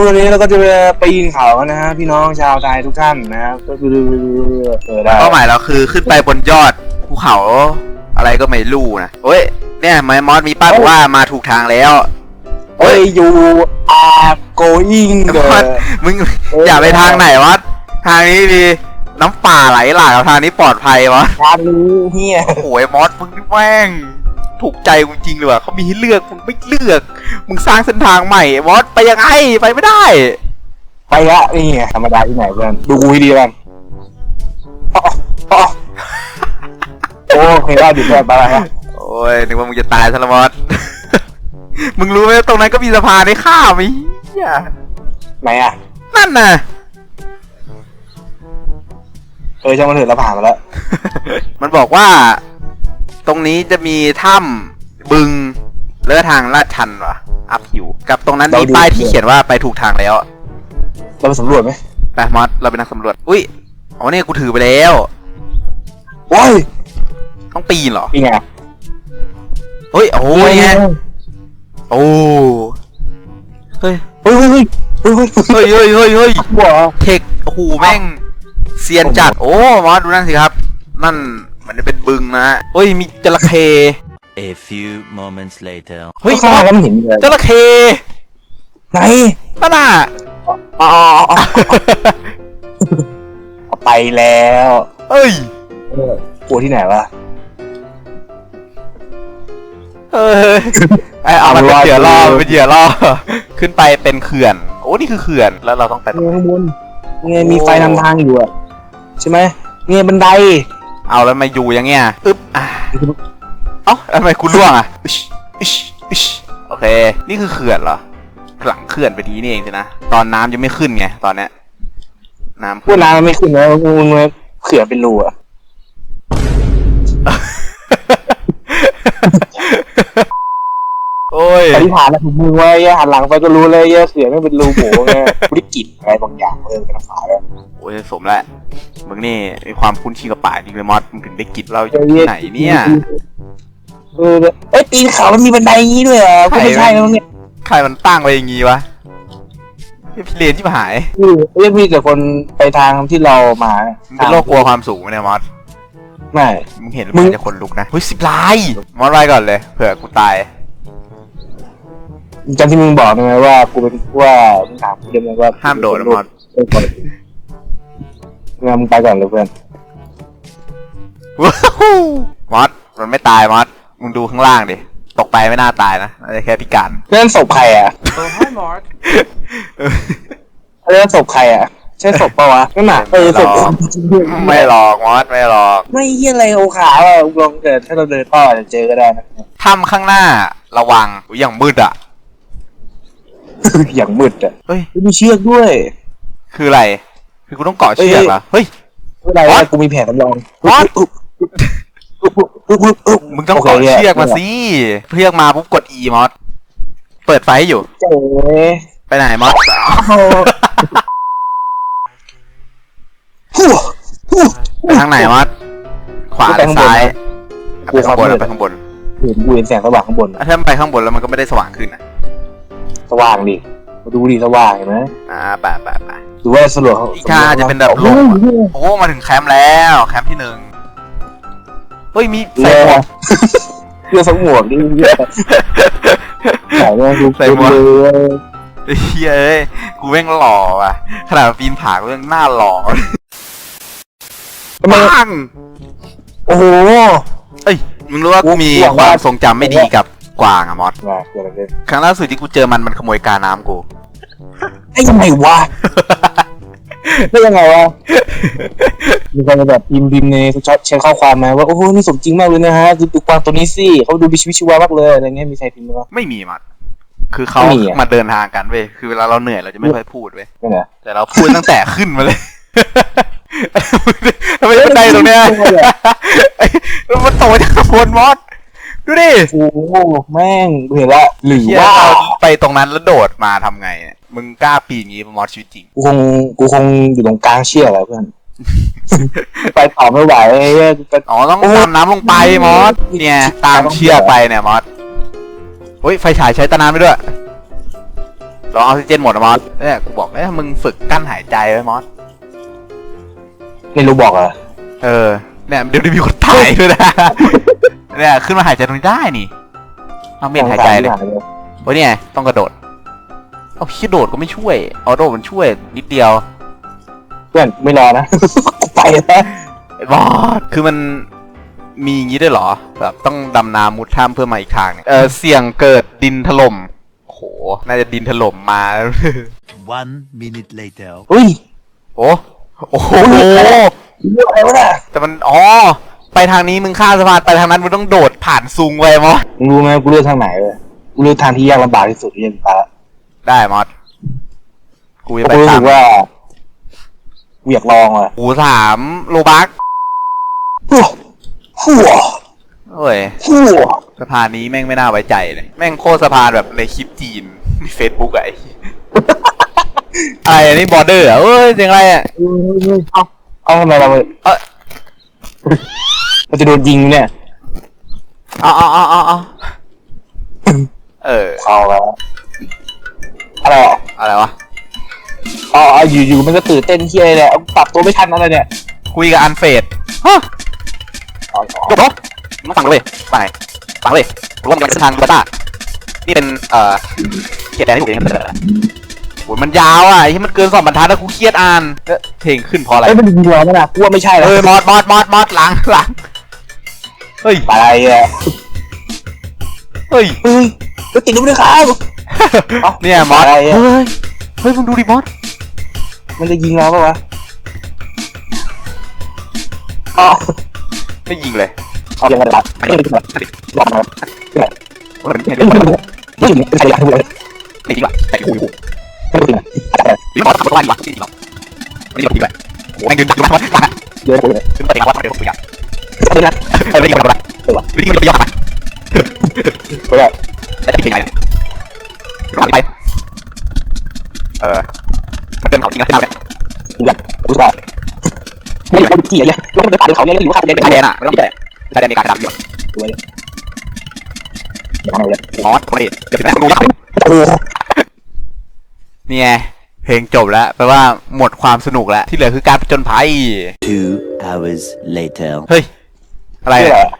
วันนี้เราก็จะไปปีนเขากันนะฮะพี่น้องชาวไทยทุกท่านนะครับก็คือเออได้เป้าหมายเราคือขึ้นไปบนยอดภูเขาอะไรก็ไม่รู้นะโอ้ยเนี่ยไมมอสมีป้ายบอกว่ามาถูกทางแล้วเอ้ยยูอาโกอิงเดมอสมึงอย่าไปทางไหนวะทางนี้มีน้ำป่าไหลหลากทางนี้ปลอดภัยวะทางนี้เฮียโอ้ยมอสมึงแม่ง ถูกใจกูจริงเลยว่ะเขามีให้เลือกมึงไม่เลือก มึงสร้างเส้นทางใหม่มอสไปยังไงไปไม่ได้ ไปละนี่ไงธรรมดาที่ไหนเพื่อนดูกูให้ดีกันอ๋ออ๋อโอเคได้ดิเพื่อนไปละครับโอ้ยนึกว่ามึงจะตายซะและมอสมึงรู้ไหมตรงนั้นก็มีสะพานให้ข้ามไอ้เหี้ยไหนอะ นั่นน่ะเออช่างมันเถอะเราผ่านมาแล้ว มันบอกว่า ตรงนี้จะมีถ้ำบึงเลือทางลาดชันวะอัพอยู่ กับตรงนั้นเรามีดูป้ายที่เขียนว่าไปถูกทางแล้วเราไปสำรวจไหมไปมอสเราเป็นนักสำรวจ อุ้ยอ๋อเนี่ยกูถือไปแล้วโอ้ยต้องปีนเหรอนี่ไงเฮ้ยโอ้ยไงโอ้เฮ้ยเฮ้ยเฮ้ยเฮ้ยเฮ้ยเฮ้ยเฮ้ยเฮ้ยเฮ้ยเฮ้ยหัวเทคโอ้โหแม่งเซียนจัดโอ้มอสดูนั่นสิครับนั่น มันจะเป็นบึงนะเฮ้ยมีจระเข้ A few moments later. เฮ้ยข้างมอล่างสก็ไม่เห็นเลยจระเข้ไหนนั่นน่ะอ๋ออ๋อเอาไปแล้วเอ้ยเออปัวที่ไหนวะเอ้ยไอเอามันเป็นเหยื่อล่อมันเป็นเหยื่อล่อขึ้นไปเป็นเขื่อน โอ้นี่คือเขื่อนแล้วเราต้องไปตรงเนี่ยข้างบนเนี่ยมีไฟนำทางอยู่อะใช่ไหมเนี่ยบันได เอาแล้วมาอยู่อย่างเงี้ยอึ๊บอะเอ้าทำไมคุณล่วงอะอิชอิชอิชโอเค นี่คือเขื่อนเหรอ หลังเขื่อนไปทีนี่เองสินะ ตอนน้ำยังไม่ขึ้นไงตอนเนี้ย น้ำพวกน้ำมันไม่ขึ้นแล้วมึงมาเขื่อนเป็นรูอะโอ้ยอธิษฐานนะถึงมือไว้อย่าหันหลังไปก็รู้เลยอย่าเขื่อนไม่เป็นรูหมูไงบริกิจอะไรบางอย่างเออกระฝาแล้วโอ้ยสมแล้ว มึงนี่มีความคุ้นชินกับป่าจริงเลยมอสมึงถึงได้กินเราอยู่ที่ไหนเนี่ยเออเอ้ยปีนเขามันมีบันไดอย่างนี้ด้วยเหรอก็ไม่ใช่แล้วเนี่ยใครมันตั้งไว้อย่างงี้วะพี่เรียนที่หายคือเรียกมีแต่คนไปทางที่เรามามึงเป็นโรคกลัวความสูงไหมเนี่ยมอสไม่มึงเห็นมึมันงจะคนลุกนะเฮ้ยสิบลายมอสไว้ก่อนเลยเผื่อกูตายจำที่มึงบอกไหมว่ากูเป็นว่ามึงถามกูเดิมว่าห้ามโดดนะมอสเออ งั้นมึงไปก่อนเลยเพื่อนว้าวมอสมันไม่ตายมอสมึงดูข้างล่างดิ ตกไปไม่น่าตายนะน่าจะแค่พิการเรื่องศพใครอะเรื่องศพใครอะ ใช่ศพปะวะนั่นน่ะเออศพไม่หรอกมอสไม่หรอกไม่เยี่ยอะไรโอขาว่ะลองเดินถ้าเราเดินต่อจะเจอก็ได้นะ ถ้ำข้างหน้าระวังอุ๊ยอย่างมืดอะ อย่างมืดอะเฮ้ย มีเชือกด้วย คืออะไร คือกูต้องเกาะเชือกเหรอเฮ้ย ไม่เป็นไร What? นะกูมีแผนสำรอง What? มึมึงต้องเกาะเชือกมาสิเชือกมาปุ๊บกด E มอสเปิดไฟให้อยู่ เจ๊ไปไหนมอสหัวหัวไปทางไหนมอสขวาหรือซ้ายกูไปไปข้าข้างงบบนนไปข้างบนเห็นกูเห็นแสงสว่างข้างบนอะถ้ามันไปข้างบนแล้วมันก็ไม่ได้สว่างขึ้นนะสว่างดิ มาดูดิสว่างเห็นไหมอ่าไปไปไปหรือว่าสำรวจอีกทางอาจจะเป็นแบบโลกโอ้มาถึงแคมป์แล้วแคมป์ที่หนึ่งเฮ้ยมีใส่ใส่หหมมววกกเพื่อสมหมวกดิใส่เนี่ยดูใส่หมวกเลยเฮ้ยเอ้ยกูแม่งหล่อว่ะขนาดปีนผากูยังหน้าหล่อทำไมปังโอ้โหเอ้ยมึงรู้ว่ากูมีกูว่าความทรงจำไม่ดีกับ กวางอะมอสมาเกิดอะไรขึ้นครั้งล่าสุดที่กูเจอมันมันขโมยกาน้ำกูไอ้ยังไงวะได้ยังไงวะมีคนแบบพิมพ์พิมพ์ในชอตแชร์ข้อความมาว่าโอ้โหนี่สมจริงมากเลยนะฮะดูดูกวางตัวนี้สิเขาดูมีชีวิตชีวามากเลยอะไรเงี้ยมีใครพิมพ์ไหมวะไม่มีมอสคือเขาไม่มีอะมาเดินทางกันเว้ยคือเวลาเราเหนื่อยเราจะไม่ค่อยพูดเว้ยนั่นแหละแต่เราพูดตั้งแต่ขึ้นมาเลยทำไมบันไดตรงเนี้ยไอ้มันโตจากข้างบนมอส ดูดิโอ้โหแม่งเห็นละหรือเฮียว่าเราไปตรงนั้นแล้วโดดมาทำไงเนี่ยมึงกล้าปีนอย่างงี้มอสชีวิตจริง กูคงกูคงอยู่ตรงกลางเชือกอะเพื่อน ไปต่อไม่ไหวไอ้เหี้ยจะ อ๋อต้องโอ้ตามน้ำลงไปมอสเนี่ย ตามเชือกไปเนี่ยมอสเฮ้ยไฟฉายใช้ตะนานไปด้วยรอออกซิเจนหมดอะมอสเนี่ยกูบอกแล้วมึงฝึกกั้นหายใจไว้มอสไม่รู้บอกเหรอเออเนี่ยเดี๋ยวนี้มีคนตายด้วยนะ เนี่ยขึ้นมาหายใจตรงนี้ได้นี่เอาเมียนหายใจเลยโอ้ยเนี่ยต้องกระโดด เอาขี้โดดก็ไม่ช่วยเอาโดดมันช่วยนิดเดียว เพื่อนไม่รอนะกูไปแล้วไอ้บอสคือมันมีอย่างนี้ด้วยเหรอแบบต้องดำน้ำมุดถ้ำเพื่อมาอีกทางเนี่ยเออเสี่ยงเกิดดินถล่มโอ้โหน่าจะดินถล่มมา One minute later. อุ้ยโอ้โอ้โห เรื่องอะไรวะน่ะแต่มัน อ๋อ ไปทางนี้มึงข้ามสะพานไปทางนั้นมึงต้องโดดผ่านซุงไว้มอสมึงรู้ไหมกูเลือกทางไหนเลยกูเลือกทางที่ยากลำบากที่สุดที่ยังตาได้มอสกูจะไปกูรู้ตาสึมกว่ากูอยากลองอะกูถามโลบักหัวหัวเอ้ยหัวสะพานนี้แม่งไม่น่าไว้ใจเลย แม่งโคตรสะพานแบบในคลิปจีนในเฟซบุ๊กอะไอ้ อะไรอันนี้บอร์เดอร์อะเอ้ยเสียงอะไรอะ เอาเอาทำไมเราเอ้ย เราจะโดนยิงเนี่ยเอ๋อาเอ๋อาเอ๋อเออ เอาแล้วอะไรอะอะไรวะ อ๋ออยู่อยู่มันก็ตื่นเต้นที่อะไรเนี่ยเอาปรับตัวไม่ทันอะไรเนี่ยคุยกับอันเฟดฮะอ๋ออ๋อจบแล้วมึงฟังเลยฟังไงฟังเลยรู้ว่ามันเป็นเส้นทางกูต้านี่เป็น เอ่อเขียนแดนที่ถูกเองโอ้ยมันยาวอะที่มันเกินสองบรรทัดแล้วกูเครียดอ่านเอ๊ะเพลงขึ้นเพราะอะไร เอ้ยมันยิงเราไหมล่ะกูว่าไม่ใช่แล้วเฮ้ยมอดมอดมอดมอดหลังหลัง เฮ้ยอะไรอะเฮ้ย เฮ้ยก็ติดรูปด้วยครับเอ้าเนี่ยมอสอะไรอะเฮ้ย เฮ้ยมึงดูดิมอส มันจะยิงเราปะวะอ๋อไม่ยิงเลยเอาอย่างไรบ้างไม่ได้แบบบอกมาไม่ได้ไม่ได้ไม่ได้ไม่ได้ไม่ได้ไม่ยิงว่ะแต่กูอยู่ไม่ได้นี่มอสทำอะไรวะไม่ยิงหรอกไม่ยิงหรอกโอ้แม่งยืนดักอยู่มอสเยอะเลยขึ้นไปเองว่าไม่ได้ผมอยากไม่ได้เออไม่ยิงมั นอะไรไม่ยิงมันไปยอดไปไม่ได้แต่ที่ยังไงรอไปเออมันเดินเขาจริงนะที่เราเนี่ยอยากรู้ว่าไม่ได้คนจีอะไรแล้วมันไปป่าเขาเนี่ยหรือว่าเขาเนี่ยไทยแลนด์อะไม่ต้องแย่ไทยแลนด์มีการดำอยู่ด้วยอย่างไรเลยมอสคนนี้เดี๋ยวถึงแม่งดูยักษ์โอ้นี่ไงเพลงจบแล้วแปลว่าหมดความสนุกแล้ว ที่เหลือคือการผจญภัย Two hours later. เฮ้ย อะไรไม่อะแหละ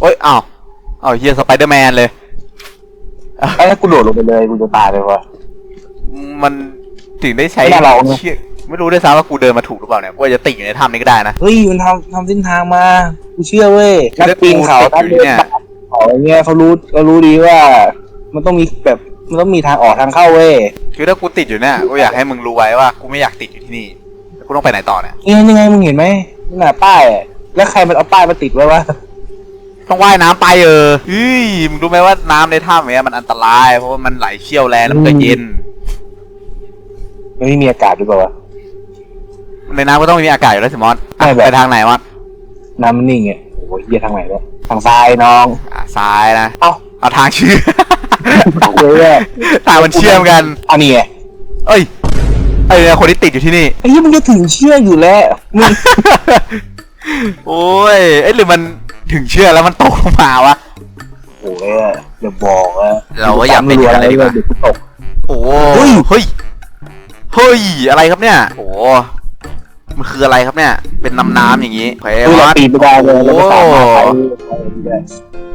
โอ้ยอ้าวอ้าวเฮียสไปเดอร์แมนเลย ไอ้ถ้ากูโดดลงไปเลยกูจะตายเลยวะ มันถึงได้ใช้ไม่น่าลองนะ เชือกไม่รู้ด้วยซ้ำว่ากูเดินมาถูกหรือเปล่าเนี่ยว่าจะติดอยู่ในถ้ำนี้ก็ได้นะ เฮ้ยมันทำทำเส้นทางมากูเชื่อเว้ยนักปีนเขานักเดินป่าเขาอย่างเงี้ยเขารู้เขารู้ดีว่า มันต้องมีแบบมันต้องมีทางออกทางเข้าเว้ยคือถ้ากูติดอยู่เนี่ยกูอยากให้มึงรู้ไว้ว่ากูไม่อยากติดอยู่ที่นี่แล้วกูต้องไปไหนต่อเนี่ย นี่ไงยังไงมึงเห็นไหมนี่น่ะป้ายอะ แล้วใครมันเอาป้ายมาติดไว้วะต้องว่ายน้ำไปเออเฮ้ยมึงรู้ไหมว่าน้ำในถ้ำเนี่ยมันอันตราย เพราะว่ามันไหลเชี่ยวแรงแล้วมันก็เย็น มันไม่มีอากาศหรือเปล่าวะ ในน้ำก็ต้องมีอากาศอยู่แล้วสิมอสอะไม่แบบ ไปทางไหนมอสน้ำมันนิ่งไงโอ้ยเหี้ยทางไหนวะทางซ้ายน้อง อะซ้ายนะ เอ้าเอาทางเชื่อมเฮ้ยอะทางมันเชื่อมกัน อันนี้ไงเอ้ย เอ้ยคนที่ติดอยู่ที่นี่ ไอ้ยี่มึงจะถึงเชื่ออยู่แล้วมึง โอ้ย เอ้ยหรือมันถึงเชื่อแล้วมันตกลงมาวะ โอ้ยอะอย่าบอกอะเราก็อยากเป็นอย่างนั้นเลยดีกว่า เดี๋ยวกูตก โอ้เฮ้ย เฮ้ย เฮ้ย อะไรครับเนี่ย โอ้ มันคืออะไรครับเนี่ย เป็นน้ำน้ำอย่างนี้โอเคคือเราวัด ปีนไม่ได้เลยโอ้เราไม่สามารถไปได้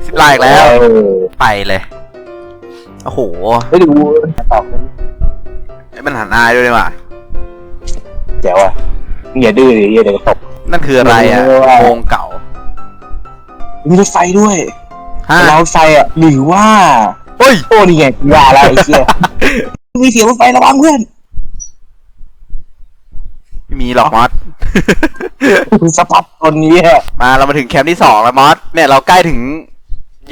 สิบลายอีกแล้ว เออไปเลย โอ้โหไม่ดูตอบไอ้มันหันหน้าด้วยดีกว่าเดี๋ยวอะมึงอย่าดื้อดิเหี้ยเดี๋ยวจะตก นั่นคืออะไรอะไม่รู้ว่าโครงเก่า มีรถไฟด้วยฮะรถไฟอะหรือว่าเฮ้ยโอ้นี่ไงว่าแล้วไอ้เชี่ยมีเสียงรถไฟระวังเพื่อนไม่มีหรอกมอสสปัดตอนนี้อะมาเรามาถึงแคมป์ที่สองแล้วมอสเนี่ยเราใกล้ถึง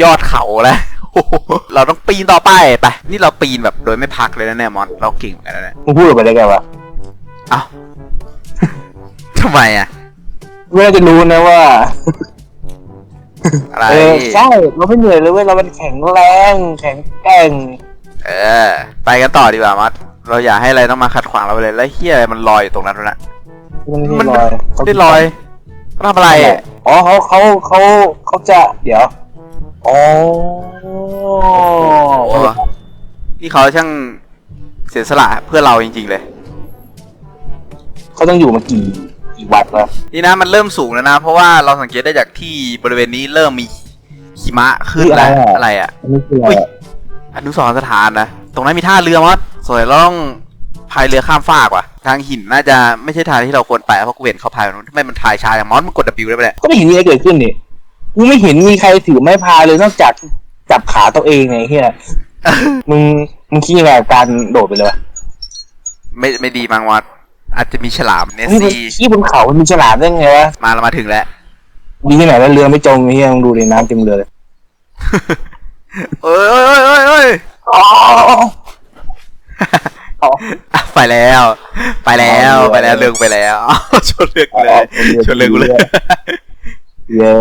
ยอดเขาแล้วโอ้โหเราต้องปีนต่อไปไปนี่เราปีนแบบโดยไม่พักเลยนะเนี่ยมอสเราเก่งเหมือนกันนะเนี่ยมึงพูดออกไปได้ไงวะเอ้าทำไมอะ ไม่น่าจะรู้นะว่า อะไร เออใช่เราไม่เหนื่อยเลยเว้ยเราเป็นแข็งแรง แข็งแกร่งเออ ไปกันต่อดีกว่ามอสเราอย่าให้อะไรต้องมาขัดขวางเราไปเลย แล้วเฮียอะไรมันลอยอยู่ตรงนั้นวะนะ มันไม่มันได้ลอยไม่ได้ลอยเขาทำอะไรอะอ๋อเขาเขาเขาเขาจะเดี๋ยวอ๋อโอ้นี่เขาช่างเสียสละเพื่อเราจริง ๆ เลย เขาต้องอยู่มากี่ กี่วันวะนี่นะมันเริ่มสูงแล้วนะ เพราะว่าเราสังเกตได้จากที่บริเวณนี้เริ่มมีหิมะขึ้นแล้วอะไรอะอันนี้คืออะไรอุ้ยอนุสรณ์สถานนะ ตรงนั้นมีท่าเรือมั้งสวยเราต้องพายเรือข้ามฟากว่ะ ทางหินน่าจะไม่ใช่ทางที่เราควรไปเพราะกูเห็นเขาพายตรงนู้นทำไมมันพายช้าอย่างมอสมันกด W ได้ปะเนี่ยก็ไม่เห็นมีอะไรเกิดขึ้นนี่กูไม่เห็นมีใครถือไม้พายเลยนอกจากจับขาตัวเองไงเฮียมึงมึงคิดยังไงกับการโดดไปเลยวะไม่ไม่ดีมั้งมอส อาจจะมีฉลามเนสเฮ้ยมันซี่ขี้บนเขามันมีฉลามได้ไงวะมาเรามาถึงแล้วดีที่ไหนแล้วเรือไม่จมไอ้เฮียมึงดูในน้ำเต็มเรือเลยเอ้ยเอ้ยเอ้ยเอ้ยอ๋ออ๋อ อะไปแล้ว ไปแล้วอ๋อไปแล้วเรืองไปแล้วอ้าวชนเรืองกูเลยอ๋อชนเรืองกูเลย เย้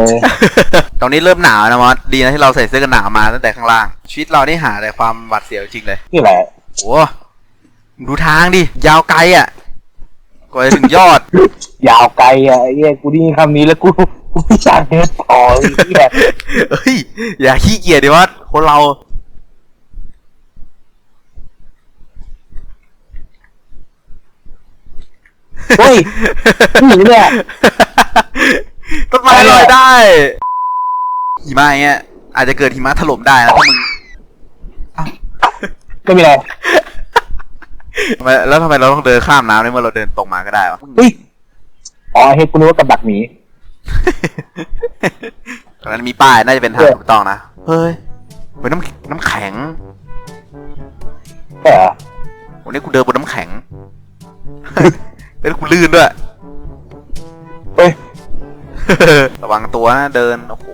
ตรงนี้เริ่มหนาวนะมอสดีนะที่เราใส่เสื้อกันหนาวมาตั้งแต่ข้างล่าง ชีวิตเรานี่หาแต่ความหวาดเสียวจริงเลย นี่แหละโอ้ดูทางดิ ยาวไกลอะ กว่าจะถึงยอด ยาวไกลอะไอ้เฮียกูได้ยินคำนี้แล้วกูกูไม่อยากเดินต่อไอ้เฮียเฮ้ย อย่าขี้เกียจดิวะคนเรา เฮ้ยหนีเนี่ยต้นไม้ลอยได้หิมะอย่างเงี้ยอาจจะเกิดหิมะถล่มได้นะถ้ามึงก็มีอะไร ทำไมแล้วทำไมเราต้องเดินข้ามน้ำในเมื่อเราเดินตรงมาก็ได้วะเฮ้ยอ๋อเฮ้ยกูนึกว่ากับดักหมีตรงนั้นมีป้ายน่าจะเป็นทางถูกต้องนะ เฮ้ยเฮ้ยน้ำน้ำแข็งใช่เหรอวันนี้กูเดินบนน้ำแข็งแล้วกูลื่นด้วยเฮ้ยระวังตัวนะเดิน โอ้โห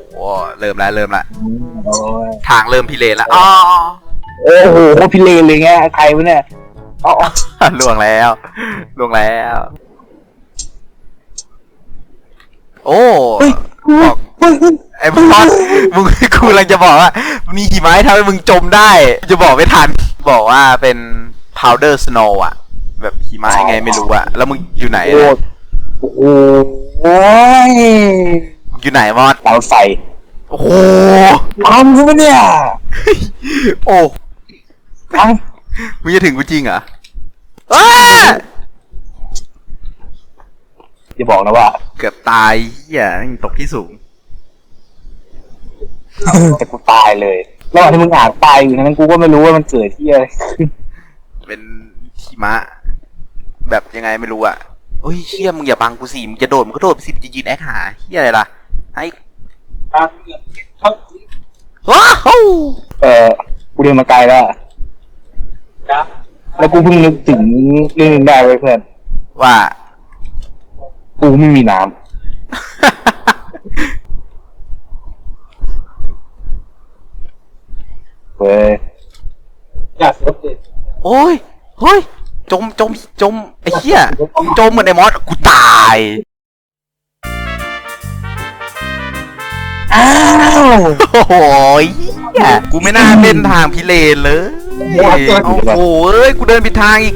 เริ่มแล้วเริ่มละอืมโอ้ยทางเริ่มพิเรนแล้วอ๋อโอ้โหพี่เลนเลยไงใครวะเนี่ย อ๋ออ๋อล่วงแล้วล่วงแล้ว โอ้เฮ้ยบอกเฮ้ยเฮ้ยไอ้บอสมึงกูกำลังจะบอกว่า มีหิมะให้ทำให้มึงจมได้ จะบอกไม่ทัน บอกว่าเป็น powder snow อะ แบบหิมะยังไงไม่รู้อะ แล้วมึงอยู่ไหนโอ้อะโหโอ้ยมึงอยู่ไหนมอสเราใส่โอ้โหทำกูปะเนี่ย โอ้ท มึงจะถึงกูจริงเหรออ้าำอย่าบอกนะว่าเกือบตายเหี้ยแม่งตกที่สูง แต่กูตายเลยระหว่างที่มึงอ่านตายอยู่นั้นกูก็ไม่รู้ว่ามันเกิดที่อะไรขึ้นเป็นหิมะ แบบยังไงไม่รู้อะโอ้ยเชี่ยมึงอย่าบังกูสิมึงจะโดดมึงก็โดดไปสิมึงจะยืนแอคหาเฮียอะไรล่ะไอ้ว้าวเออกูเดินมาไกลแล้วอะ แล้วกูเพิ่งนึกถึงเรื่องหนึงได้ไว้ยเพื่อนว่า กูไม่มีน้ำเว้ยอยากเสียเปรียบโอ้ย เฮ้ย จม จม จม ไอ้เหี้ย จมเหมือนไอ้มอส กูตาย อ้าว โอ้โหเหี้ย กูไม่น่าเล่นทางพิเรนเลย โอ้โหเอ้ย กูเดินผิดทางอีก